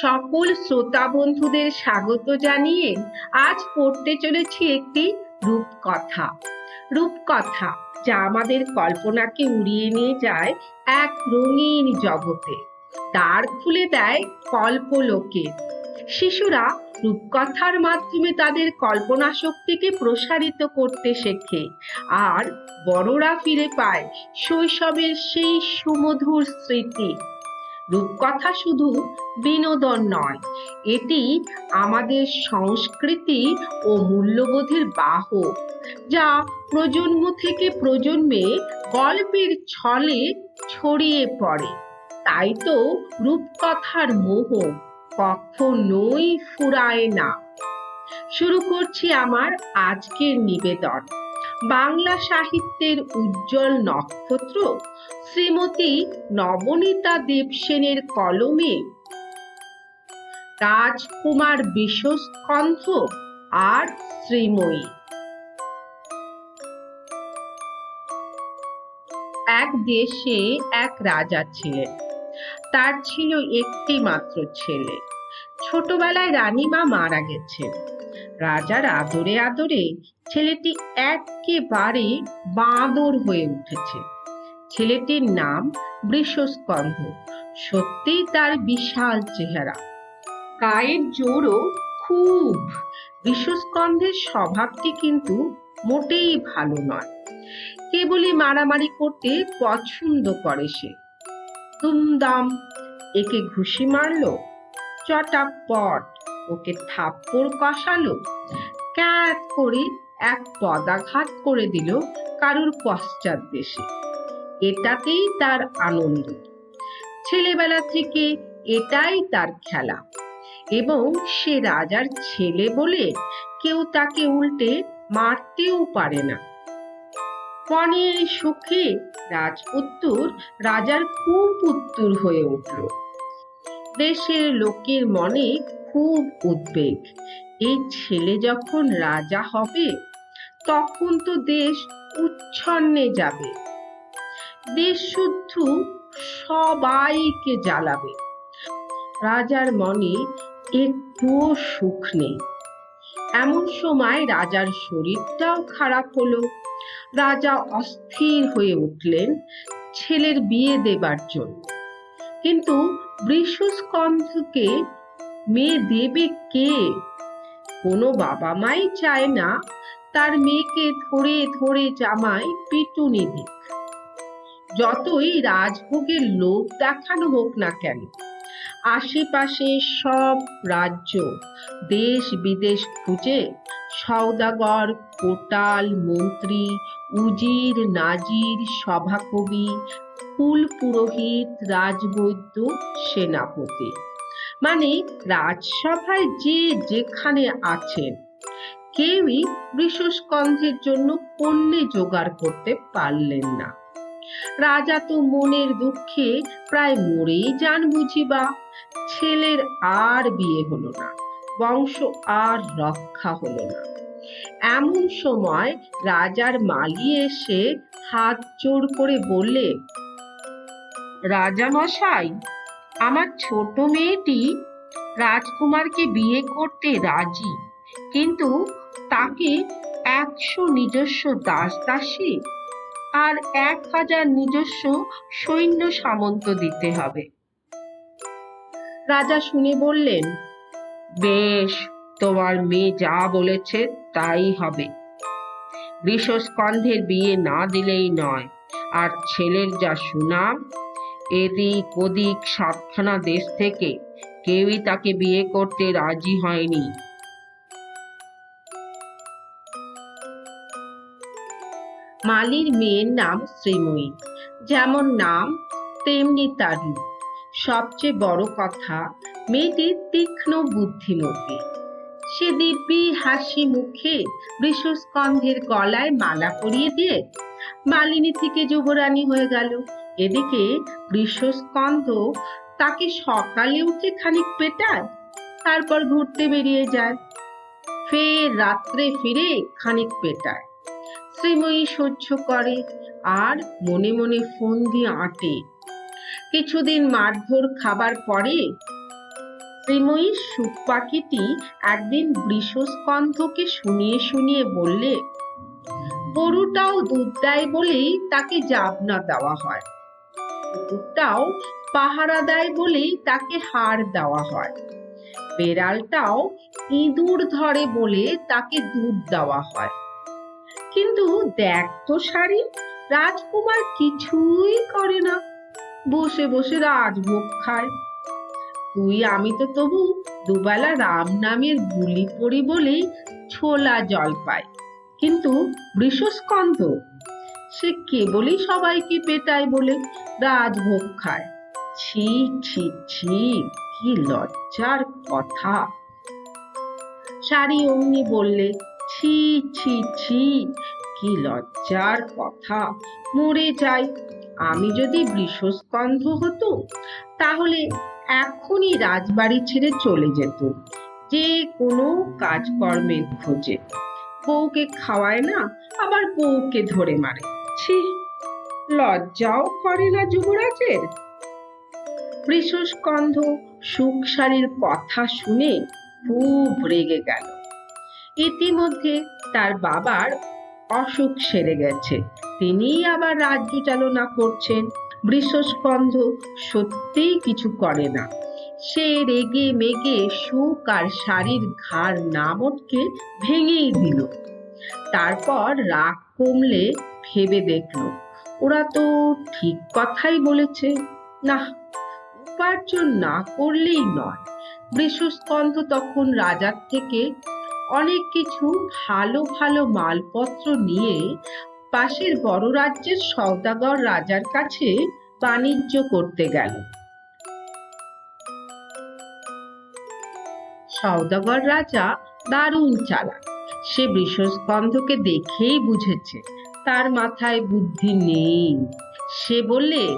সকল শ্রোতা বন্ধুদের স্বাগত জানিয়ে আজ পড়তে চলেছি একটি রূপকথা। রূপকথা যা আমাদের কল্পনাকে উড়িয়ে নিয়ে যায় এক রঙিন জগতে। তার খুলে দেয় কল্পলোকে। শিশুরা রূপকথার মাধ্যমে তাদের কল্পনা শক্তিকে প্রসারিত করতে শেখে আর বড়রা ফিরে পায় শৈশবের সেই সুমধুর স্মৃতি। রূপকথা শুধু বিনোদন নয়, এটি আমাদের সংস্কৃতি ও মূল্যবোধের বাহক, যা প্রজন্ম থেকে প্রজন্মে গল্পের ছলে ছড়িয়ে পড়ে। তাই তো রূপকথার মোহ কখনোই ফুরায় না। শুরু করছি আমার আজকের নিবেদন। বাংলা সাহিত্যের উজ্জ্বল নক্ষত্র শ্রীমতী নবনীতা দেবসেনের কলমে। রাজকুমার বিশ্বস্কন্ধ আর শ্রীময়ী। এক দেশে এক রাজা ছিলেন। তার ছিল একটি মাত্র ছেলে। ছোটবেলায় রানীমা মারা গেছে রাজার আদরে আদরে ছেলেটি একেবারে বাঁদর হয়ে উঠেছে। ছেলেটির নাম বৃষস্কন্ধ। সত্যিই তার বিশাল চেহারা। গায়ের জোরও খুব। বৃষস্কন্ধের স্বভাবটি কিন্তু মোটেই ভালো নয়। কেবলই মারামারি করতে পছন্দ করে সে। দুমদাম একে ঘুষি মারলো, চটাপট ওকে থাপ্পড় কষালো, ক্যাত করে এক পদাঘাত করে দিল কারুর পশ্চাৎ দেশে। এটাতেই তার আনন্দ। ছেলেবেলা থেকে এটাই তার খেলা। এবং সে রাজার ছেলে বলে কেউ তাকে উল্টে মারতেও পারে না। পণের সুখে রাজপুত্তুর রাজার কুপুত্তুর হয়ে উঠল। দেশের লোকের মনে খুব উদ্বেগ। এই ছেলে যখন রাজা হবে তখন তো দেশ উচ্ছন্নে যাবে। দেশ শুদ্ধ সবাইকে জ্বালাবে। রাজার মনে একটুও সুখ নেই। এমন সময় রাজার শরীরটাও খারাপ হলো। রাজা অস্থির হয়ে উঠলেন ছেলের বিয়ে দেবার জন্য। কিন্তু বৃষস্কন্ধকে মেয়ে দেবে কে? কোনো বাবা মাই চায় না তার মেয়েকে ধরে ধরে জামাই পিটুনি দিক যতই রাজভোগের লোক দেখানো হোক না কেন, আশেপাশে সব রাজ্য, দেশ বিদেশ খুঁজে সওদাগর, কোটাল মন্ত্রী, উজির নাজির সভাকবি, কুল পুরোহিত, রাজবৈদ্য, সেনাপতি। মানে রাজসভায় যে যেখানে আছেন কেউই বৃষস্কন্ধের জন্য পণ্যে জোগাড় করতে পারলেন না। রাজা তো মনের দুঃখে প্রায় মরেই যান বুঝিবা, ছেলের আর বিয়ে হলো না, বংশ আর রক্ষা হলো না। এমন সময় রাজার মালি এসে হাত জোর করে বললে রাজা মশাই আমার ছোট মেয়েটি রাজকুমারকে বিয়ে করতে রাজি, কিন্তু তাকে একশো নিজস্ব দাস দাসী আর এক হাজার নিজস্ব সৈন্য সামন্ত দিতে হবে। রাজা শুনে বললেন, বেশ, তোমার মেয়ে যা বলেছে তাই হবে। বৃষস্কন্ধের বিয়ে না দিলেই নয়, আর ছেলের যা সুনাম, এদিক ওদিক সাতখানা দেশ থেকে কেউই তাকে বিয়ে করতে রাজি হয়নি। মালির মেয়ের নাম শ্রীময়ী। যেমন নাম, তেমনি তার সবচেয়ে বড় কথা মেয়েটি তীক্ষ্ণ বুদ্ধিমতী সে দিব্যি হাসি মুখে বৃষস্কন্ধের গলায় মালা পরিয়ে দিয়ে মালিনী থেকে যুবরানী হয়ে গেল। এদিকে বৃষস্কন্ধ তাকে সকালে উঠে খানিক পেটায়, তারপর ঘুরতে বেরিয়ে যায়। ফের রাত্রে ফিরে খানিক পেটায়। শ্রীময়ী সহ্য করে আর মনে মনে ফোন দিয়ে আঁটে। কিছুদিন মারধর খাবার পরে প্রেময়ী সুখ পাখিটি একদিন বৃষস্কন্ধকে শুনিয়ে শুনিয়ে বললে, গরুটাও দুধ দেয় বলেই তাকে জাবনা দেওয়া হয়। কুকুরটাও পাহারা দেয় বলেই তাকে হাড় দেওয়া হয়। বেড়ালটাও ইঁদুর ধরে বলে তাকে দুধ দেওয়া হয়। কিন্তু দেখ তো শাড়ি, রাজকুমার কিছুই করে না। বসে বসে রাজভোগ খায়। তুই, আমি তো তবু দুবেলা রাম নামের বুলি পড়ি বলেই ছোলা জল পাই। কিন্তু বৃষস্কন্ধ, সে কেবলই সবাইকে পেটায় বলে রাজভোগ খায়। ছি ছি ছি, কি লজ্জার কথা। শাড়ি অমনি বললে ছি ছি ছি, কি লজ্জার কথা। মরে যাই। আমি যদি বৃষস্কন্ধ হতো, তাহলে এখনই রাজবাড়ি ছেড়ে চলে যেত। যে কোনো কাজকর্মের খোঁজে। বউকে খাওয়ায় না, আবার বউকে ধরে মারে। ছি, লজ্জাও করে না যুবরাজের। বৃষস্কন্ধ সুখসারীর কথা শুনে খুব রেগে গেল। ইতিমধ্যে তার বাবার অসুখ সেরে গেছে। তিনিই আবার রাজ্য চালনা করছেন। বৃষস্কন্ধ সত্যিই কিছু করে না। সে রেগে মেগে সুখ আর শাড়ির ঘাড় না মটকে ভেঙেই দিল। তারপর রাগ কমলে ভেবে দেখল, ওরা তো ঠিক কথাই বলেছে। না, উপার্জন না করলেই নয়। বৃষস্কন্ধ তখন রাজার থেকে অনেক কিছু ভালো ভালো মালপত্র নিয়ে পাশের বড় রাজ্যের সওদাগর রাজার কাছে বাণিজ্য করতে গেল। সওদাগর রাজা দারুণ চালাক। সে বৃষস্কন্ধকে দেখেই বুঝেছে, তার মাথায় বুদ্ধি নেই। সে বললে,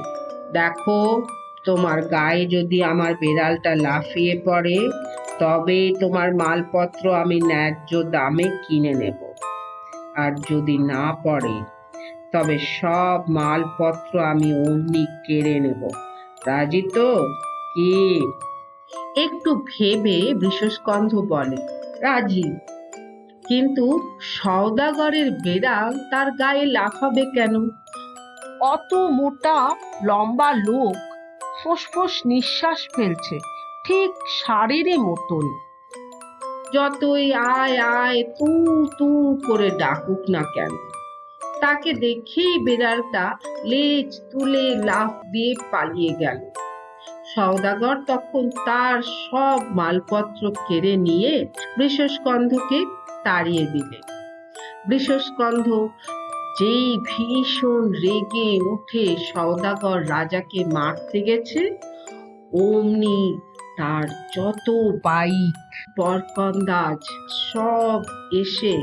দেখো, তোমার গায়ে যদি আমার বেড়ালটা লাফিয়ে পড়ে তবে তোমার মালপত্র আমি ন্যায্য দামে কিনে নেব। আর যদি না পড়ে, তবে সব মালপত্র আমি অমনি কেড়ে নেব। রাজি তো? কি? একটু ভেবে বৃষস্কন্ধ বলে, রাজি। কিন্তু সওদাগরের বেড়াল তার গায়ে লাফাবে কেন? অত মোটা, লম্বা লোক ফোঁস নিঃশ্বাস ফেলছে। ঠিক শাড়ির মতন। যতই আয় আয় তু তু করে ডাকুক না কেন। তাকে দেখেই বেড়ালটা লেজ তুলে লাফ দিয়ে পালিয়ে গেল। সওদাগর তখন তার সব মালপত্র কেড়ে নিয়ে বৃষস্কন্ধকে তাড়িয়ে দিলে। বৃষস্কন্ধ যেই ভীষণ রেগে উঠে সওদাগর রাজাকে মারতে গেছে, অমনি তার যত বাইক বরকন্দাজ সব এসে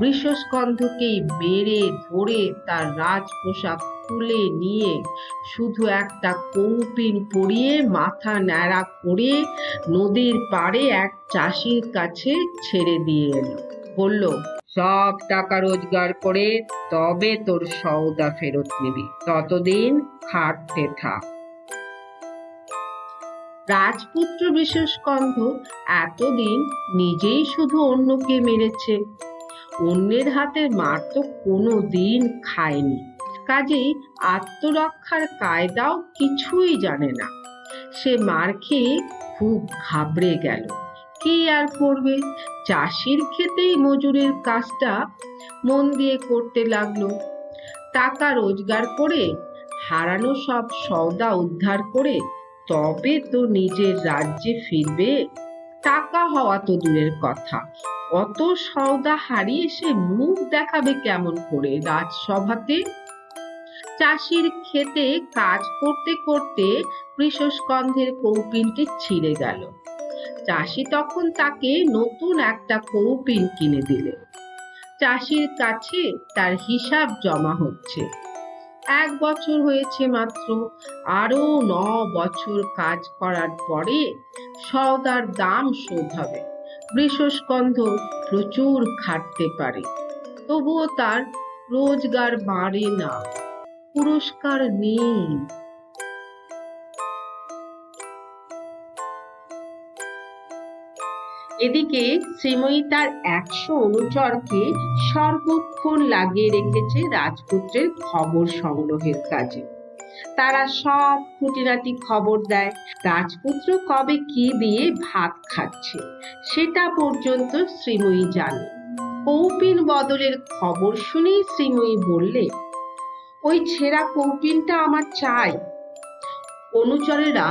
বৃষস্কন্ধকেই মেরে ধরে তার রাজপোশাক তুলে নিয়ে শুধু একটা কৌপিন পরিয়ে মাথা ন্যাড়া করে নদীর পাড়ে এক চাষির কাছে ছেড়ে দিয়ে এলো। বলল, সব টাকা রোজগার করে তবে তোর সওদা ফেরত নিবি। ততদিন খাটতে থাক। রাজপুত্র বিশেষকন্ধ এতদিন নিজেই শুধু অন্যকে মেরেছে। অন্যের হাতে মার তো কোনো দিন খায়নি। কাজেই আত্মরক্ষার কায়দাও কিছুই জানে না। সে মার খেয়ে খুব ঘাবড়ে গেল। কি আর করবে? চাষির ক্ষেতেই মজুরের কাজটা মন দিয়ে করতে লাগল। টাকা রোজগার করে হারানো সব সওদা উদ্ধার করে তবে তো নিজের রাজ্যে ফিরবে, টাকা হওয়া তো দূরের কথা। অত সওদা হারিয়ে সে মুখ দেখাবে কেমন করে রাজসভাতে? চাষির খেতে কাজ করতে করতে বৃষস্কন্ধের কৌপিনটি ছিঁড়ে গেল। চাষি তখন তাকে নতুন একটা কৌপিন কিনে দিলে। চাষির কাছে তার হিসাব জমা হচ্ছে। এক বছর হয়েছে মাত্র। আরও ন বছর কাজ করার পরে সওদার দাম শোধ হবে বৃষস্কন্ধ প্রচুর খাটতে পারে। তবুও তার রোজগার বাড়ে না। পুরস্কার নেই। এদিকে শ্রীময়ী তার একশো অনুচরকে সর্বক্ষণ লাগিয়ে রেখেছে রাজপুত্রের খবর সংগ্রহের কাজে। তারা সব খুঁটিনাটি খবর দেয়, রাজপুত্র কবে কি দিয়ে ভাত খাচ্ছে, সেটা পর্যন্ত শ্রীময়ী জানে। কৌপিন বদলের খবর শুনেই শ্রীময়ী বললে, ওই ছেঁড়া কৌপিনটা আমার চাই। অনুচরেরা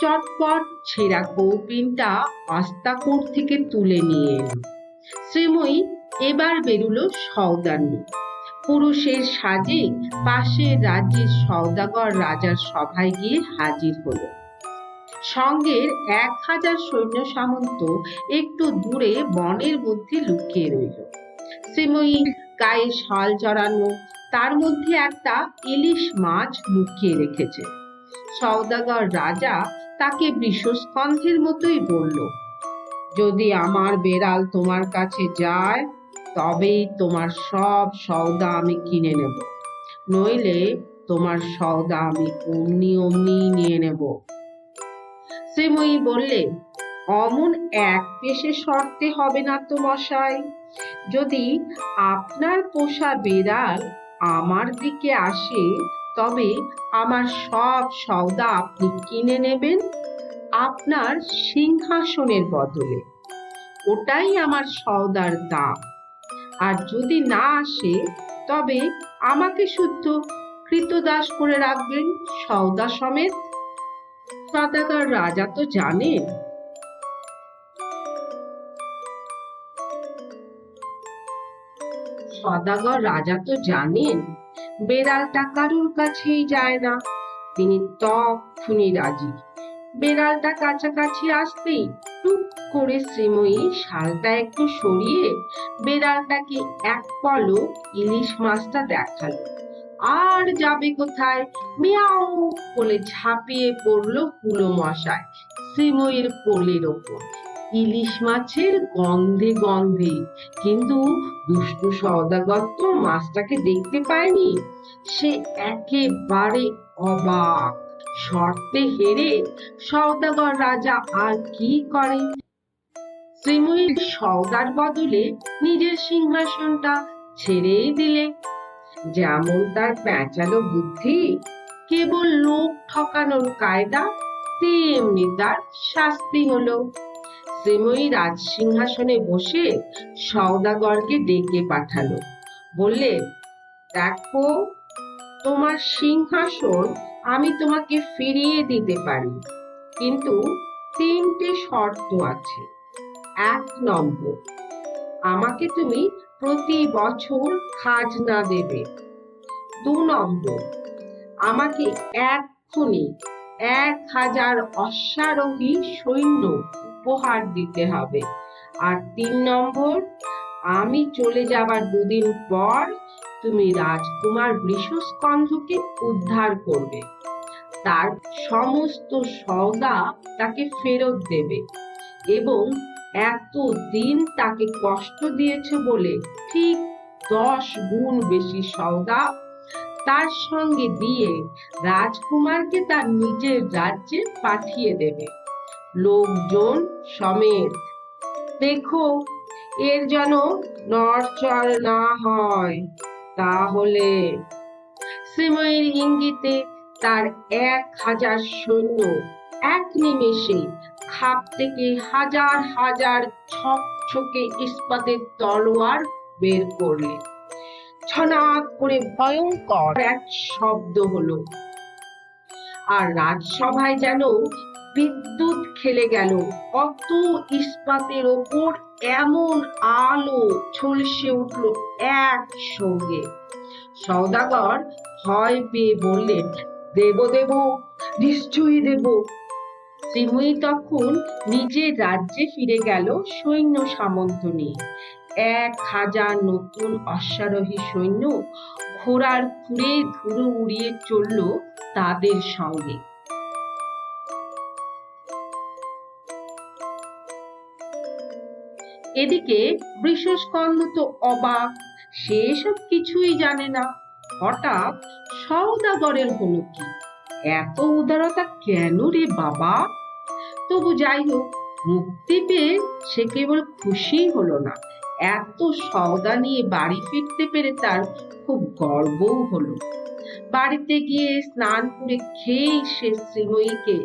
চটপট ছেঁড়া কৌপিনটা আস্তাকুর থেকে তুলে নিয়ে শ্রীময়ী এবার বেরুলো সওদা নিয়ে পুরুষের সাজে পাশের রাজ্যের সওদাগর রাজার সভায় গিয়ে হাজির হলো। সঙ্গের এক হাজার সৈন্য সামন্ত একটু দূরে বনের মধ্যে লুকিয়ে রইল। শ্রীময়ী গায়ে শাল জড়ানো, তার মধ্যে একটা ইলিশ মাছ লুকিয়ে রেখেছে। সওদাগর রাজা তাকে বিশ্বস্কন্ধের মতোই বলল, যদি আমার বেড়াল তোমার কাছে যায়, তবেই তোমার সব সওদা আমি কিনে নেব। নইলে তোমার সওদা আমি অমনি অমনি নিয়ে নেব। শ্রীময়ী বললে, অমন এক পেশে শর্তে হবে না তো মশাই। যদি আপনার পোষা বেড়াল আমার দিকে আসে তবে আমার সব সওদা আপনি কিনে নেবেন আপনার সিংহাসনের বদলে। ওটাই আমার সওদার দাম। আর যদি না আসে, তবে আমাকে শুদ্ধ কৃতদাস করে রাখবেন সওদা সমেত। সদাগর রাজা তো জানেন। সদাগর রাজা তো জানেন। বেড়ালটা কারুর কাছেই যায় না। তিনি তখনই রাজি। বেড়ালটা কাছাকাছি আসতেই টুক করে শ্রীময়ী শালটা একটু সরিয়ে বেড়ালটাকে এক পলক ইলিশ মাছটা দেখাল। আর যাবে কোথায়? মিয়াও বলে ঝাঁপিয়ে পড়ল হুলো মশায় শ্রীময়ীর কোলের ওপর। ইলিশ মাছের গন্ধে গন্ধে। কিন্তু দুষ্টু সওদাগর তো মাছটাকে দেখতে পায়নি। সে একেবারে অবাক। শর্তে হেরে সওদাগর রাজা আর কি করেন শ্রীময়ীর সওদার বদলে নিজের সিংহাসনটা ছেড়েই দিলে। যেমন তার প্যাঁচালো বুদ্ধি, কেবল লোক ঠকানোর কায়দা, তেমনি তার শাস্তি হলো। শ্রীময়ী রাজ সিংহাসনে বসে সওদাগরকে ডেকে পাঠালো। বললে, দেখো, তোমার সিংহাসন আমি তোমাকে ফিরিয়ে দিতে পারি, কিন্তু তিনটে শর্ত আছে। এক নম্বর, আমাকে তুমি প্রতি বছর খাজনা দেবে। দু নম্বর, আমাকে এক্ষুনি এক হাজার অশ্বারোহী সৈন্য উপহার দিতে হবে। আর তিন নম্বর, আমি চলে যাবার দুদিন পর তুমি রাজকুমার বৃষস্কন্ধকে উদ্ধার করবে। তার সমস্ত সওদা তাকে ফেরত দেবে এবং এত দিন তাকে কষ্ট দিয়েছে বলে ঠিক দশ গুণ বেশি সওদা তার সঙ্গে দিয়ে রাজকুমারকে তার নিজের রাজ্যে পাঠিয়ে দেবে। লোকজন সমেত। দেখো, এর যেন নড়চড় না হয়। তাহলে শ্রীময়ীর ইঙ্গিতে তার এক হাজার সৈন্য এক নিমেষে খাপ থেকে হাজার হাজার ছকছকে ইস্পাতের তলোয়ার বের করলে। ছনাদ করে ভয়ঙ্কর এক শব্দ হলো। আর রাজসভায় যেন বিদ্যুৎ খেলে গেল। কত ইস্পাতের ওপর এমন আলো ঝলসে উঠল এক সঙ্গে সওদাগর ভয় পেয়ে বললেন, দেব দেব, নিশ্চয়ই দেব। শ্রীময়ী তখন নিজের রাজ্যে ফিরে গেল সৈন্য সামন্ত নিয়ে এক হাজার নতুন অশ্বারোহী সৈন্য ঘোড়ার খুঁড়ে ধুলো উড়িয়ে চলল তাদের সঙ্গে। এদিকে বৃষস্কন্দ তো অবাক সে সব কিছুই জানে না। হঠাৎ সওদাগরের হলো কি? এত উদারতা কেন রে বাবা? তবু যাই হোক, মুক্তি পেয়ে সে কেবল খুশি হলো না। এত সওদা নিয়ে বাড়ি ফিরতে পেরে তার খুব গর্বও হলো। বাড়িতে গিয়ে স্নান করে খেয়েই সে শ্রীময়ীকে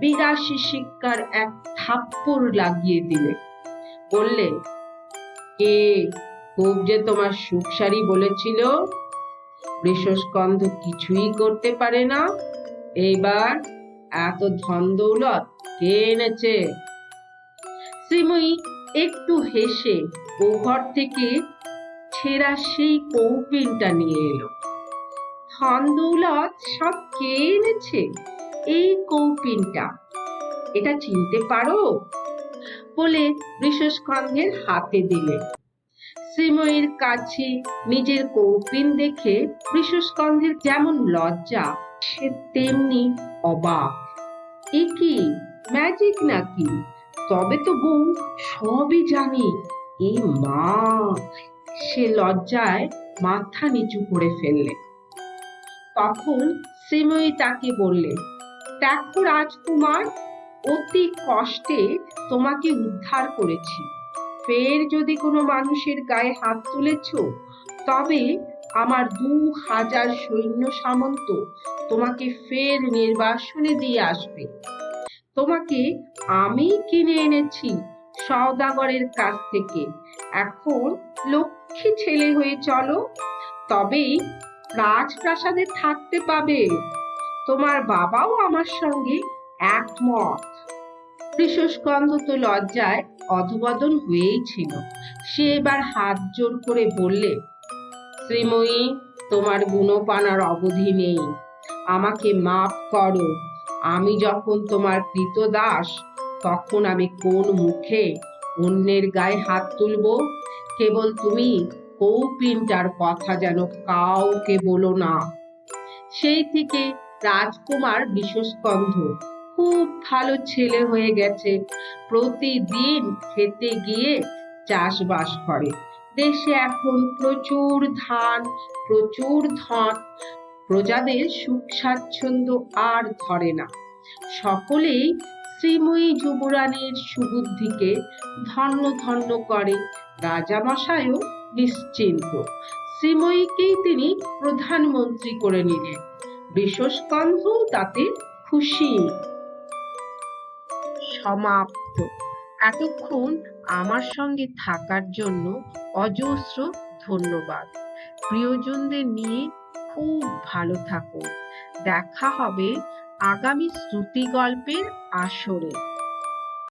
বিরাশি শিক্ষার এক থাপ্পড় লাগিয়ে দিলে। বললে, কে খুব যে তোমার সুখসারি বলেছিল বৃষস্কন্ধ কিছুই করতে পারে না। এইবার এত ধন দৌলত কে এনেছে? শ্রীময়ী একটু হেসে ও ঘর থেকে ছেঁড়া সেই কৌপিনটা নিয়ে এলো। ধন দৌলত সব কে এনেছে? এই কৌপিনটা? এটা চিনতে পারো? বলে বৃষস্কন্ধের হাতে দিলে। শ্রীময়ীর কাছে নিজের কৌপিন দেখে বৃষস্কন্ধের যেমন লজ্জা, সে তেমনি অবাক। এ কি ম্যাজিক নাকি? তবে তো বউ সবই জানি, এ মা। সে লজ্জায় মাথা নিচু করে ফেললে। তখন শ্রীময়ী তাকে বললে, দেখো রাজকুমার অতি কষ্টে তোমাকে উদ্ধার করেছি। ফের যদি কোনো মানুষের গায়ে হাত তুলেছ, তবে আমার দু হাজার সৈন্য সামন্ত তোমাকে ফের নির্বাসনে দিয়ে আসবে। তোমাকে আমি কিনে এনেছি সওদাগরের কাছ থেকে। এখন লক্ষ্মী ছেলে হয়ে চলো তবেই রাজপ্রাসাদে থাকতে পাবে। তোমার বাবাও আমার সঙ্গে একমত। কৃষস্কন্ধ তো লজ্জায় অধবদন হয়েই ছিল। সে এবার হাত জোর করে বললে, শ্রীময়ী, তোমার গুণপানার অবধি নেই। আমাকে মাফ করো। আমি যখন তোমার কৃতদাস তখন আমি কোন মুখে অন্যের গায়ে হাত তুলবো? কেবল তুমি কৌপিনটার কথা যেন কাউকে বলো না। সেই থেকে রাজকুমার বিশ্বস্কন্ধ খুব ভালো ছেলে হয়ে গেছে। প্রতিদিন খেতে গিয়ে চাষবাস করে। দেশে এখন প্রচুর ধান, প্রচুর ধন। প্রজাদের সুখ স্বাচ্ছন্দ্য আর ধরে না। সকলেই শ্রীময়ী যুবরানীর সুবুদ্ধিকে ধন্য ধন্য করে। রাজামশাইও নিশ্চিন্ত। শ্রীময়ীকেই তিনি প্রধানমন্ত্রী করে নিলেন। বৃষস্কন্ধ তাতে খুশি সমাপ্ত। এতক্ষণ আমার সঙ্গে থাকার জন্য অজস্র ধন্যবাদ। প্রিয়জনদের নিয়ে খুব ভালো থাকুন। দেখা হবে আগামী শ্রুতি গল্পের আসরে।